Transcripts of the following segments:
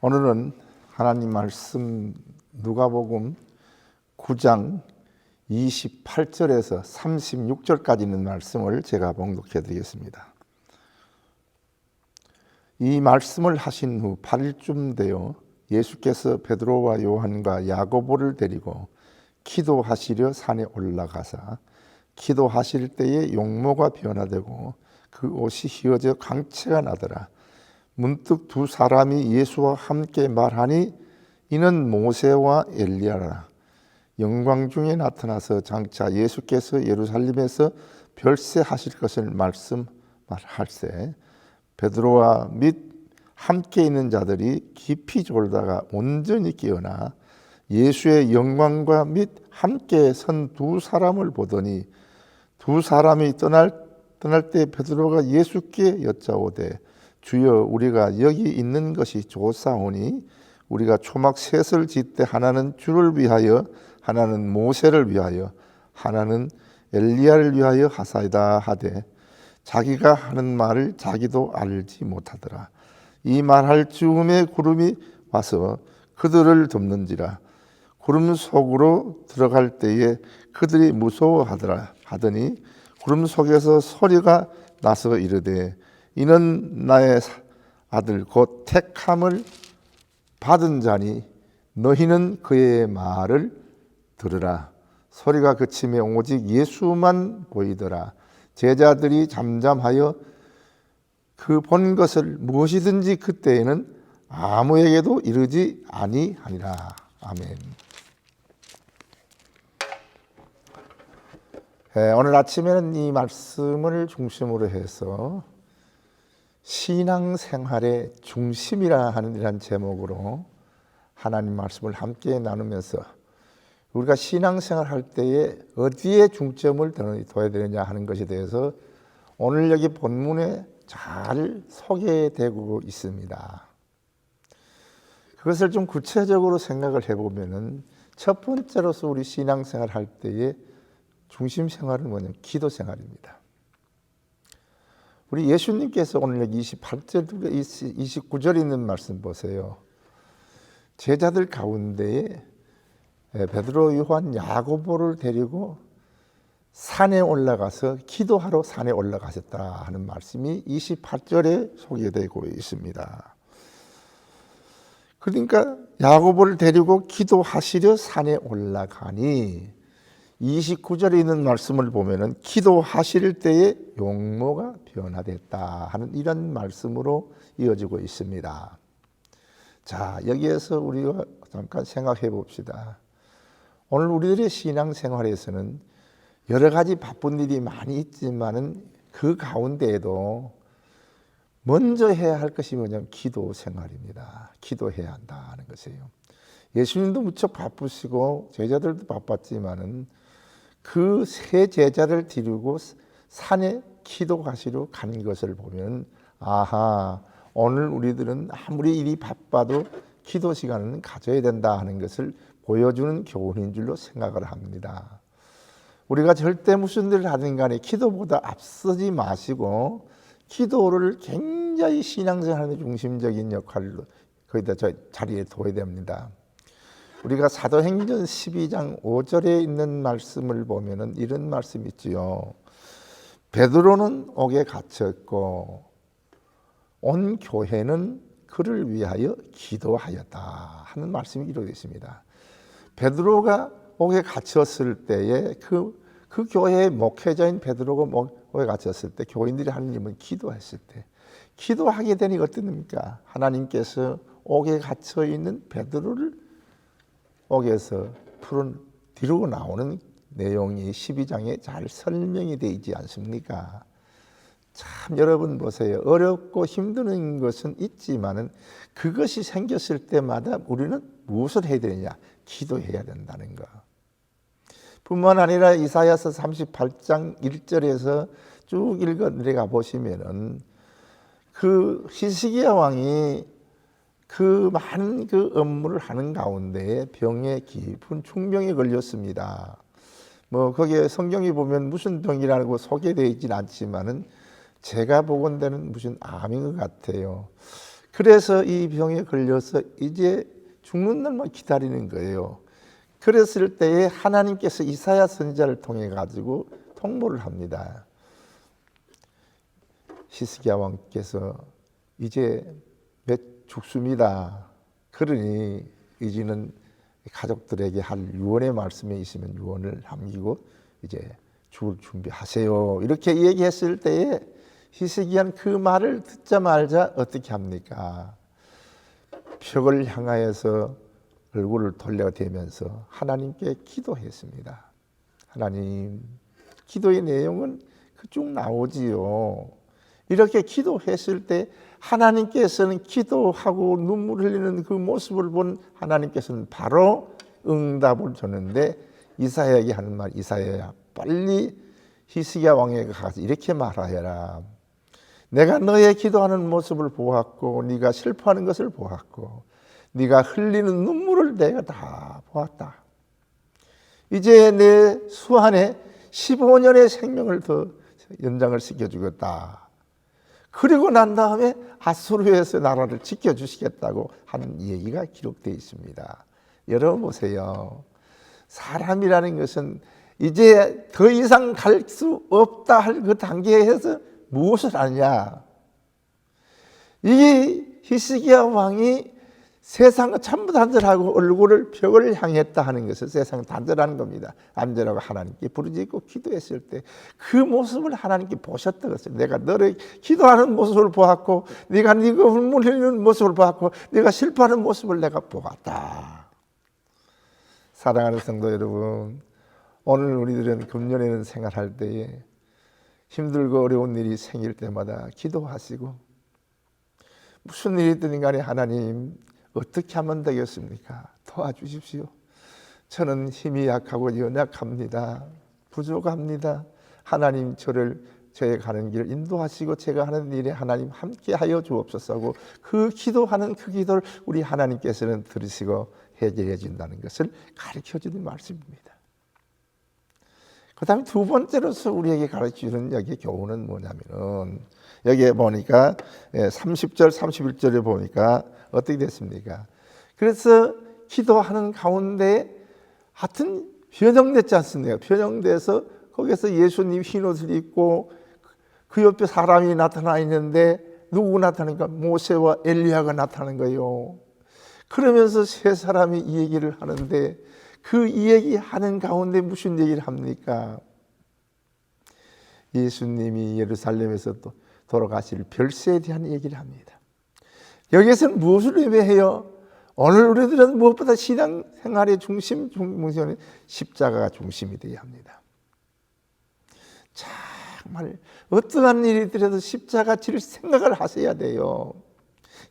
오늘은 하나님 말씀 누가복음 9장 28절에서 36절까지 있는 말씀을 제가 봉독해 드리겠습니다. 이 말씀을 하신 후 8일쯤 되어 예수께서 베드로와 요한과 야고보를 데리고 기도하시려 산에 올라가사 기도하실 때에 용모가 변화되고 그 옷이 휘어져 광채가 나더라. 문득 두 사람이 예수와 함께 말하니 이는 모세와 엘리야라. 영광 중에 나타나서 장차 예수께서 예루살렘에서 별세하실 것을 말씀 말할세 베드로와 및 함께 있는 자들이 깊이 졸다가 온전히 깨어나 예수의 영광과 및 함께 선 두 사람을 보더니 두 사람이 떠날 떠날 때 베드로가 예수께 여짜오되 주여 우리가 여기 있는 것이 좋사오니 우리가 초막 셋을 짓되 하나는 주를 위하여 하나는 모세를 위하여 하나는 엘리야를 위하여 하사이다 하되 자기가 하는 말을 자기도 알지 못하더라. 이 말할 즈음에 구름이 와서 그들을 덮는지라. 구름 속으로 들어갈 때에 그들이 무서워하더라 하더니 구름 속에서 소리가 나서 이르되 이는 나의 아들 곧 택함을 받은 자니 너희는 그의 말을 들으라. 소리가 그침에 오직 예수만 보이더라. 제자들이 잠잠하여 그 본 것을 무엇이든지 그때에는 아무에게도 이르지 아니하니라. 아멘. 예, 오늘 아침에는 이 말씀을 중심으로 해서 신앙생활의 중심이라 하는 이런 제목으로 하나님 말씀을 함께 나누면서 우리가 신앙생활 할 때에 어디에 중점을 둬야 되느냐 하는 것에 대해서 오늘 여기 본문에 잘 소개되고 있습니다. 그것을 좀 구체적으로 생각을 해보면은 첫 번째로서 우리 신앙생활 할 때에 중심 생활은 뭐냐면 기도 생활입니다. 우리 예수님께서 오늘 여기 28절, 29절 있는 말씀 보세요. 제자들 가운데에 베드로, 요한, 야고보를 데리고 산에 올라가서 기도하러 산에 올라가셨다 하는 말씀이 28절에 소개되고 있습니다. 그러니까 야고보를 데리고 기도하시려 산에 올라가니 29절에 있는 말씀을 보면은 기도하실 때에 용모가 변화됐다 하는 이런 말씀으로 이어지고 있습니다. 자, 여기에서 우리가 잠깐 생각해 봅시다. 오늘 우리들의 신앙 생활에서는 여러 가지 바쁜 일이 많이 있지만은 그 가운데에도 먼저 해야 할 것이 뭐냐면 기도 생활입니다. 기도해야 한다는 것이에요. 예수님도 무척 바쁘시고 제자들도 바빴지만은 그 세 제자를 데리고 산에 기도하시러 간 것을 보면 아하 오늘 우리들은 아무리 일이 바빠도 기도 시간은 가져야 된다 하는 것을 보여주는 교훈인 줄로 생각을 합니다. 우리가 절대 무슨 일을 하든 간에 기도보다 앞서지 마시고 기도를 굉장히 신앙생활의 중심적인 역할로 거기다 저 자리에 둬야 됩니다. 우리가 사도행전 12장 5절에 있는 말씀을 보면은 이런 말씀이 있지요. 베드로는 옥에 갇혔고 온 교회는 그를 위하여 기도하였다 하는 말씀이 이루어져 있습니다. 베드로가 옥에 갇혔을 때에 그, 그 교회의 목회자인 베드로가 옥에 갇혔을 때 교인들이 하는 일은 기도했을 때 기도하게 되니 어떻습니까? 하나님께서 옥에 갇혀 있는 베드로를 옥에서 풀은 뒤로 나오는 내용이 12장에 잘 설명이 되어 있지 않습니까? 참 여러분 보세요. 어렵고 힘든 것은 있지만은 그것이 생겼을 때마다 우리는 무엇을 해야 되느냐? 기도해야 된다는 거. 뿐만 아니라 이사야서 38장 1절에서 쭉 읽어 내가 보시면은 그 히스기야 왕이 그 많은 그 업무를 하는 가운데 병에 깊은 중병에 걸렸습니다. 뭐 거기에 성경이 보면 무슨 병이라고 소개되어 있진 않지만은 제가 보건대는 무슨 암인 것 같아요. 그래서 이 병에 걸려서 이제 죽는 날만 기다리는 거예요. 그랬을 때에 하나님께서 이사야 선지자를 통해 가지고 통보를 합니다. 히스기야 왕께서 이제 몇 죽습니다. 그러니 이제는 가족들에게 할 유언의 말씀에 있으면 유언을 남기고 이제 죽을 준비하세요. 이렇게 얘기했을 때에 히스기야는 그 말을 듣자마자 어떻게 합니까? 벽을 향하여서 얼굴을 돌려대면서 하나님께 기도했습니다. 하나님, 기도의 내용은 그쭉 나오지요. 이렇게 기도했을 때 하나님께서는 기도하고 눈물 흘리는 그 모습을 본 하나님께서는 바로 응답을 줬는데 이사야에게 하는 말 이사야야 빨리 히스기야 왕에게 가서 이렇게 말하여라. 내가 너의 기도하는 모습을 보았고 네가 슬퍼하는 것을 보았고 네가 흘리는 눈물을 내가 다 보았다. 이제 내 수한에 15년의 생명을 더 연장을 시켜주겠다 그리고 난 다음에 아수르에서 나라를 지켜주시겠다고 하는 얘기가 기록되어 있습니다. 여러분 보세요. 사람이라는 것은 이제 더 이상 갈 수 없다 할 그 단계에서 무엇을 하느냐? 이 히스기야 왕이 세상을 전부 단절하고 얼굴을 벽을 향했다 하는 것을 세상 단절하는 겁니다. 안절하고 하나님께 부르짖고 기도했을 때 그 모습을 하나님께 보셨다 그랬어요. 내가 너를 기도하는 모습을 보았고 네가 네가 눈물 흘리는 모습을 보았고 네가 슬퍼하는 모습을 내가 보았다. 사랑하는 성도 여러분, 오늘 우리들은 금년에는 생활할 때에 힘들고 어려운 일이 생길 때마다 기도하시고 무슨 일이 있든 간에 하나님 어떻게 하면 되겠습니까? 도와주십시오. 저는 힘이 약하고 연약합니다. 부족합니다. 하나님 저를 저의 가는 길을 인도하시고 제가 하는 일에 하나님 함께하여 주옵소서고 그 기도하는 그 기도를 우리 하나님께서는 들으시고 해결해 준다는 것을 가르쳐 주는 말씀입니다. 그 다음에 두 번째로서 우리에게 가르쳐 주는 여기 교훈은 뭐냐면은 여기에 보니까 30절, 예, 31절에 보니까 어떻게 됐습니까? 그래서 기도하는 가운데 하여튼 변형됐지 않습니까? 변형돼서 거기서 예수님 흰 옷을 입고 그 옆에 사람이 나타나 있는데 누구 나타나니까 모세와 엘리야가 나타나는 거예요. 그러면서 세 사람이 이 얘기를 하는데 그이 얘기 하는 가운데 무슨 얘기를 합니까? 예수님이 예루살렘에서 또 돌아가실 별세에 대한 얘기를 합니다. 여기에서는 무엇을 의미해요? 오늘 우리들은 무엇보다 신앙 생활의 중심, 중심은 십자가가 중심이 되어야 합니다. 정말 어떠한 일이 더라도 십자가 질 생각을 하셔야 돼요.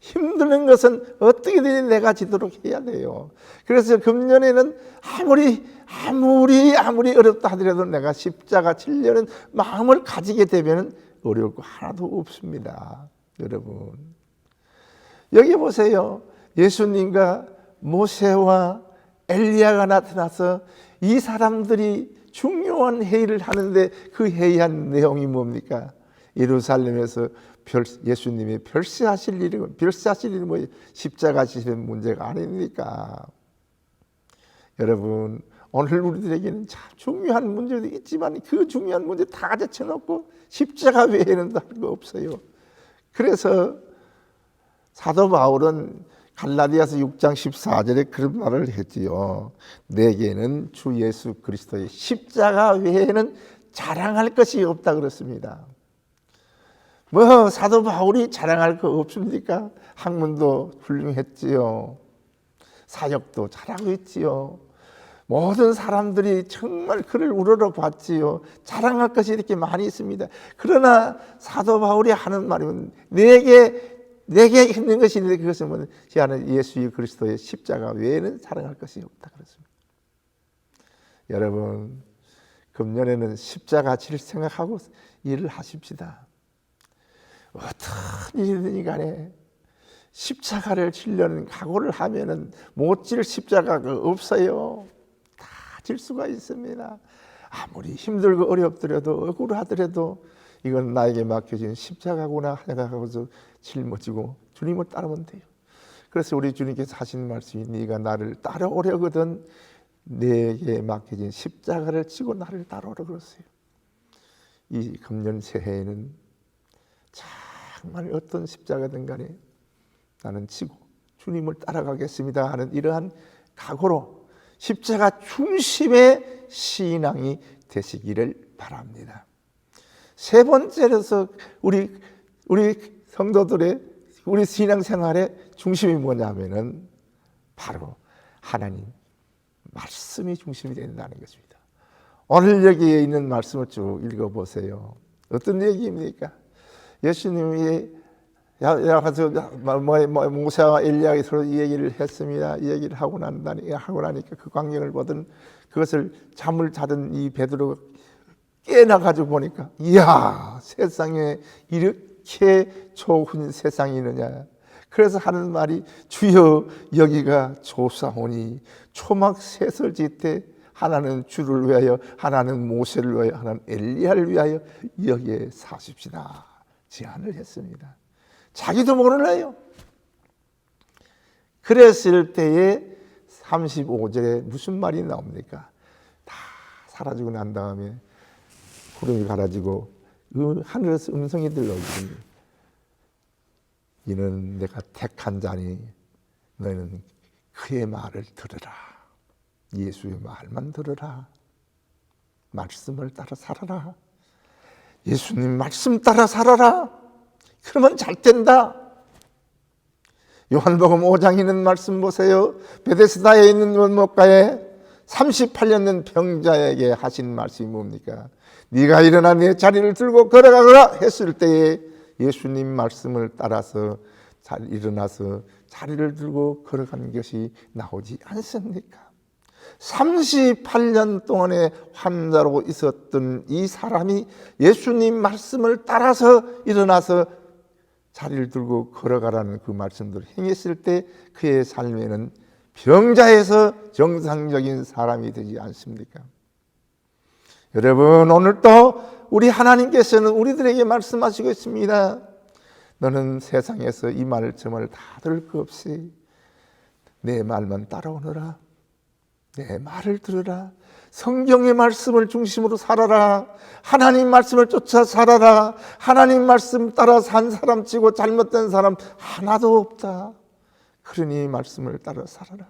힘드는 것은 어떻게든 내가 지도록 해야 돼요. 그래서 금년에는 아무리 아무리 아무리 어렵다 하더라도 내가 십자가 치려는 마음을 가지게 되면 어려울 거 하나도 없습니다. 여러분. 여기 보세요. 예수님과 모세와 엘리야가 나타나서 이 사람들이 중요한 회의를 하는데 그 회의한 내용이 뭡니까? 예루살렘에서 별, 예수님이 별세하실 일이 별세하실 일이 뭐 십자가 지시는 문제가 아닙니까? 여러분 오늘 우리들에게는 참 중요한 문제도 있지만 그 중요한 문제 다 가져놓고 십자가 외에는 다른 거 없어요. 그래서 사도 바울은 갈라디아서 6장 14절에 그런 말을 했지요. 내게는 주 예수 그리스도의 십자가 외에는 자랑할 것이 없다 그렇습니다. 뭐 사도 바울이 자랑할 거 없습니까? 학문도 훌륭했지요. 사역도 잘하고 있지요. 모든 사람들이 정말 그를 우러러 봤지요. 자랑할 것이 이렇게 많이 있습니다. 그러나 사도 바울이 하는 말은 내게 내게 있는 것이 있는데 그것은 뭐냐? 는 예수 그리스도의 십자가 외에는 사랑할 것이 없다 그렇습니다. 여러분 금년에는 십자가 질 생각하고 일을 하십시다. 어떤 일이든 간에 십자가를 치려는 각오를 하면은 못 질 십자가가 없어요. 다 질 수가 있습니다. 아무리 힘들고 어렵더라도 억울하더라도 이건 나에게 맡겨진 십자가구나 생각하고서 짊어지고 주님을 따르면 돼요. 그래서 우리 주님께서 하신 말씀이 네가 나를 따라오려거든 내게 맡겨진 십자가를 지고 나를 따라오라 그랬어요. 이 금년 새해에는 정말 어떤 십자가든 간에 나는 지고 주님을 따라가겠습니다 하는 이러한 각오로 십자가 중심의 신앙이 되시기를 바랍니다. 세 번째로서 우리 우리 성도들의 우리 신앙생활의 중심이 뭐냐면은 바로 하나님 말씀이 중심이 된다는 것입니다. 오늘 여기에 있는 말씀을 쭉 읽어보세요. 어떤 얘기입니까? 예수님이 야가서 모세와 엘리야가 서로 이 얘기를 했습니다. 이 얘기를 하고 난다니 하고 나니까 그 광경을 보던 그것을 잠을 자던 이 베드로가 깨나 가지고 보니까 이야 세상에 이렇게 좋은 세상이 있느냐. 그래서 하는 말이 주여 여기가 조사오니 초막 세설지 때 하나는 주를 위하여 하나는 모세를 위하여 하나는 엘리야를 위하여 여기에 사십시다 제안을 했습니다. 자기도 모르네요. 그랬을 때에 35절에 무슨 말이 나옵니까? 다 사라지고 난 다음에 구름이 가라지고 그 하늘에서 음성이 들려오니 이는 내가 택한 자니 너희는 그의 말을 들으라. 예수의 말만 들으라. 말씀을 따라 살아라. 예수님 말씀 따라 살아라. 그러면 잘 된다. 요한복음 5장 있는 말씀 보세요. 베데스다에 있는 원목가에 38년 된 병자에게 하신 말씀이 뭡니까? 네가 일어나 내 자리를 들고 걸어가거라 했을 때에 예수님 말씀을 따라서 잘 일어나서 자리를 들고 걸어가는 것이 나오지 않습니까? 38년 동안의 환자로 있었던 이 사람이 예수님 말씀을 따라서 일어나서 자리를 들고 걸어가라는 그 말씀들을 행했을 때 그의 삶에는 병자에서 정상적인 사람이 되지 않습니까? 여러분 오늘도 우리 하나님께서는 우리들에게 말씀하시고 있습니다. 너는 세상에서 이 말을 정말 다 들을 것 없이 내 말만 따라오너라. 내 말을 들으라. 성경의 말씀을 중심으로 살아라. 하나님 말씀을 쫓아 살아라. 하나님 말씀 따라 산 사람 치고 잘못된 사람 하나도 없다. 그러니 말씀을 따라 살아라.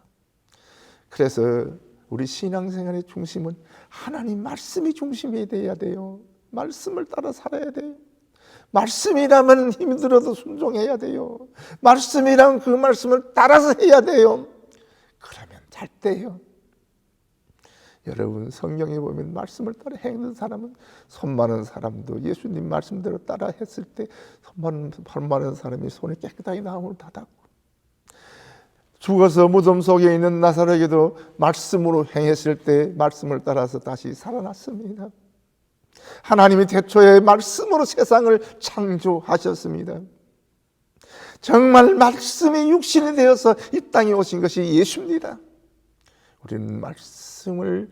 그래서 우리 신앙생활의 중심은 하나님 말씀이 중심이 돼야 돼요. 말씀을 따라 살아야 돼요. 말씀이라면 힘들어도 순종해야 돼요. 말씀이라면 그 말씀을 따라서 해야 돼요. 그러면 잘 돼요. 여러분 성경에 보면 말씀을 따라 행하는 사람은 손 많은 사람도 예수님 말씀대로 따라 했을 때손 많은 발 많은 사람이 손이 깨끗하게 나음을 닫았고 죽어서 무덤 속에 있는 나사로에게도 말씀으로 행했을 때 말씀을 따라서 다시 살아났습니다. 하나님이 태초에 말씀으로 세상을 창조하셨습니다. 정말 말씀이 육신이 되어서 이 땅에 오신 것이 예수입니다. 우리는 말씀을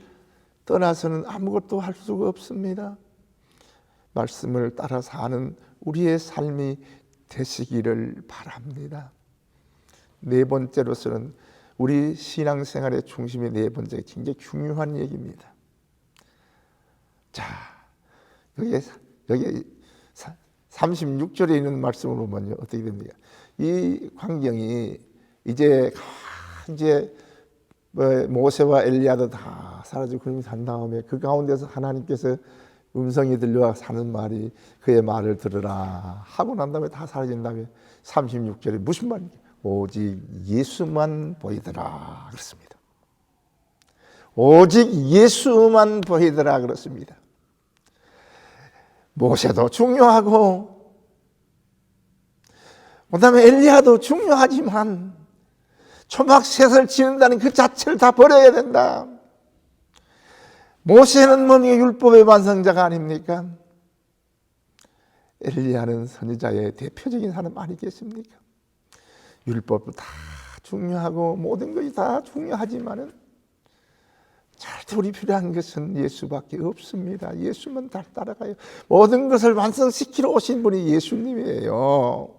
떠나서는 아무것도 할 수가 없습니다. 말씀을 따라 사는 우리의 삶이 되시기를 바랍니다. 네 번째로서는 우리 신앙생활의 중심의 네 번째 굉장히 중요한 얘기입니다. 자, 여기 여기 36절에 있는 말씀을 보면요 어떻게 됩니까? 이 광경이 이제 이제 뭐 모세와 엘리야도 다 사라지고 그림이 산 다음에 그 가운데서 하나님께서 음성이 들려와 사는 말이 그의 말을 들으라 하고 난 다음에 다 사라진 다음에 36절에 무슨 말입니까? 오직 예수만 보이더라 그렇습니다. 오직 예수만 보이더라 그렇습니다. 모세도 중요하고 그다음에 엘리야도 중요하지만 초막셋을 지는다는 그 자체를 다 버려야 된다. 모세는 뭐니 율법의 완성자가 아닙니까? 엘리야는 선지자의 대표적인 사람 아니겠습니까? 율법도 다 중요하고 모든 것이 다 중요하지만은 절대 우리 필요한 것은 예수밖에 없습니다. 예수만 다 따라가요. 모든 것을 완성시키러 오신 분이 예수님이에요.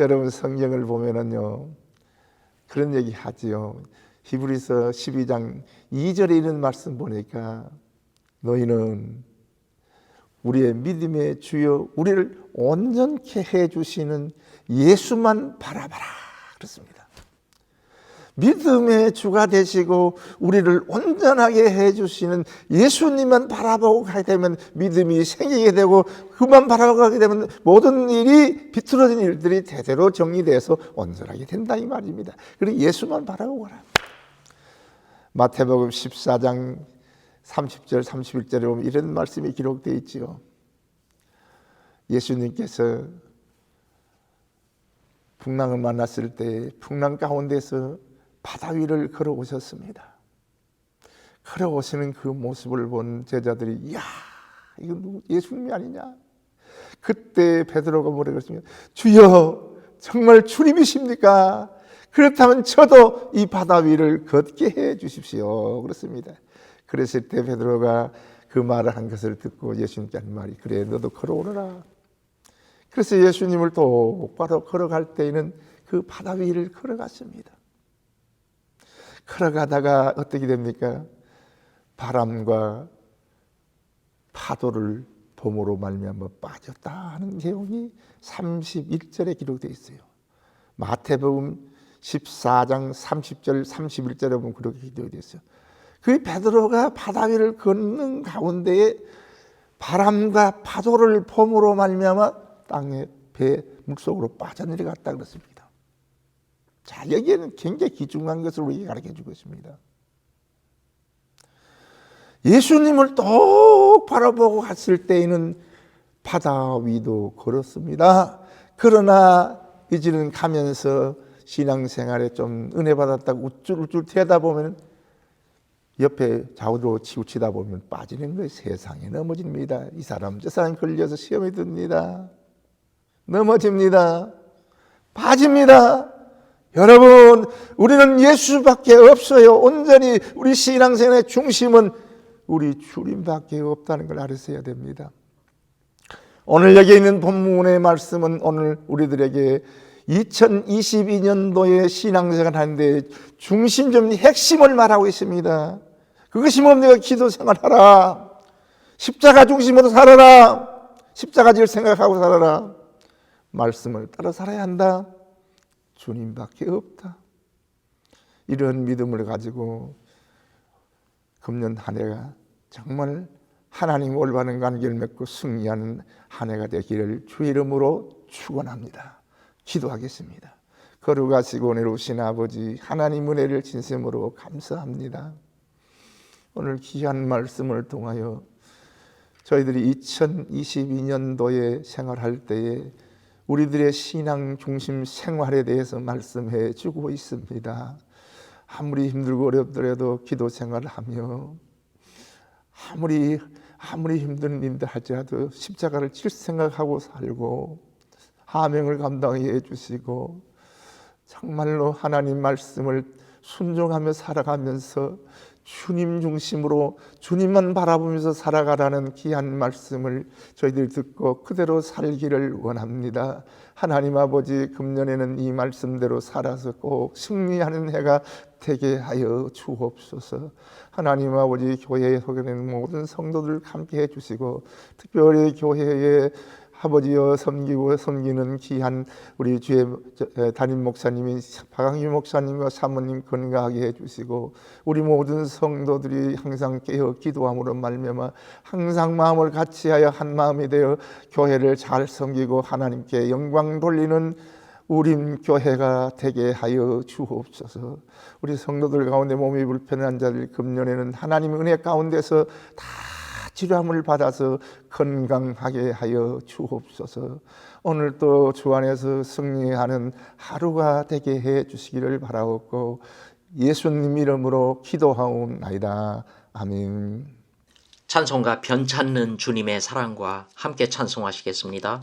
여러분 성경을 보면은요 그런 얘기 하지요. 히브리서 12장 2절에 있는 말씀 보니까 너희는 우리의 믿음의 주여 우리를 온전케 해 주시는 예수만 바라봐라 그렇습니다. 믿음의 주가 되시고 우리를 온전하게 해 주시는 예수님만 바라보고 가게 되면 믿음이 생기게 되고 그만 바라보고 가게 되면 모든 일이 비틀어진 일들이 대대로 정리돼서 온전하게 된다 이 말입니다. 그리고 예수만 바라보고 가라. 마태복음 14장 30절 31절에 보면 이런 말씀이 기록되어 있지요. 예수님께서 풍랑을 만났을 때 풍랑 가운데서 바다 위를 걸어오셨습니다. 걸어오시는 그 모습을 본 제자들이 이야 이거 예수님이 아니냐? 그때 베드로가 뭐라 그랬습니까? 주여 정말 주님이십니까? 그렇다면 저도 이 바다 위를 걷게 해 주십시오. 그렇습니다. 그랬을 때 베드로가 그 말을 한 것을 듣고 예수님께 한 말이 그래 너도 걸어오너라. 그래서 예수님을 똑바로 걸어갈 때에는 그 바다 위를 걸어갔습니다. 걸어가다가 어떻게 됩니까? 바람과 파도를 봄으로 말미암아 빠졌다 하는 내용이 31절에 기록되어 있어요. 마태복음 14장 30절 31절에 보면 그렇게 기록되어 있어요. 그 베드로가 바다 위를 걷는 가운데에 바람과 파도를 봄으로 말미암아 땅에 배 물속으로 빠져내려갔다 그랬습니다. 자, 여기에는 굉장히 귀중한 것을 우리에게 가르쳐 주고 있습니다. 예수님을 똑 바라보고 갔을 때에는 바다 위도 걸었습니다. 그러나 이제는 가면서 신앙생활에 좀 은혜 받았다고 우쭐우쭐 태다 보면 옆에 좌우로 치우치다 보면 빠지는 거예요. 세상에 넘어집니다. 이 사람 저 사람 걸려서 시험에 듭니다. 넘어집니다. 빠집니다. 여러분, 우리는 예수밖에 없어요. 온전히 우리 신앙생활의 중심은 우리 주님밖에 없다는 걸 알으셔야 됩니다. 오늘 여기 있는 본문의 말씀은 오늘 우리들에게 2022년도에 신앙생활 하는데 중심점 핵심을 말하고 있습니다. 그것이 뭡니까? 기도 생활하라. 십자가 중심으로 살아라. 십자가지를 생각하고 살아라. 말씀을 따라 살아야 한다. 주님밖에 없다. 이런 믿음을 가지고 금년 한 해가 정말 하나님 올바른 관계를 맺고 승리하는 한 해가 되기를 주 이름으로 축원합니다. 기도하겠습니다. 거룩하시고 내려오신 아버지 하나님 은혜를 진심으로 감사합니다. 오늘 귀한 말씀을 통하여 저희들이 2022년도에 생활할 때에 우리들의 신앙 중심 생활에 대해서 말씀해 주고 있습니다. 아무리 힘들고 어렵더라도 기도 생활을 하며 아무리 아무리 힘든 일들 할지라도 십자가를 칠 생각하고 살고 하명을 감당해 주시고 정말로 하나님 말씀을 순종하며 살아가면서 주님 중심으로 주님만 바라보면서 살아가라는 귀한 말씀을 저희들 듣고 그대로 살기를 원합니다. 하나님 아버지 금년에는 이 말씀대로 살아서 꼭 승리하는 해가 되게 하여 주옵소서. 하나님 아버지 교회에 소개되는 모든 성도들 함께 해주시고 특별히 교회에 아버지여 섬기고 섬기는 귀한 우리 주의 담임 목사님이 박강규 목사님과 사모님 건강하게 해주시고 우리 모든 성도들이 항상 깨어 기도함으로 말미암아 항상 마음을 같이하여 한 마음이 되어 교회를 잘 섬기고 하나님께 영광 돌리는 우림 교회가 되게 하여 주옵소서. 우리 성도들 가운데 몸이 불편한 자들 금년에는 하나님 은혜 가운데서 다 치료함을 받아서 건강하게 하여 주옵소서. 오늘 또주 안에서 승리하는 하루가 되게 해 주시기를 바라옵고 예수님 이름으로 기도하옵나이다. 아멘. 찬송가 변찮는 주님의 사랑과 함께 찬송하시겠습니다.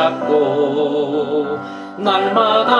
붙잡고 날마다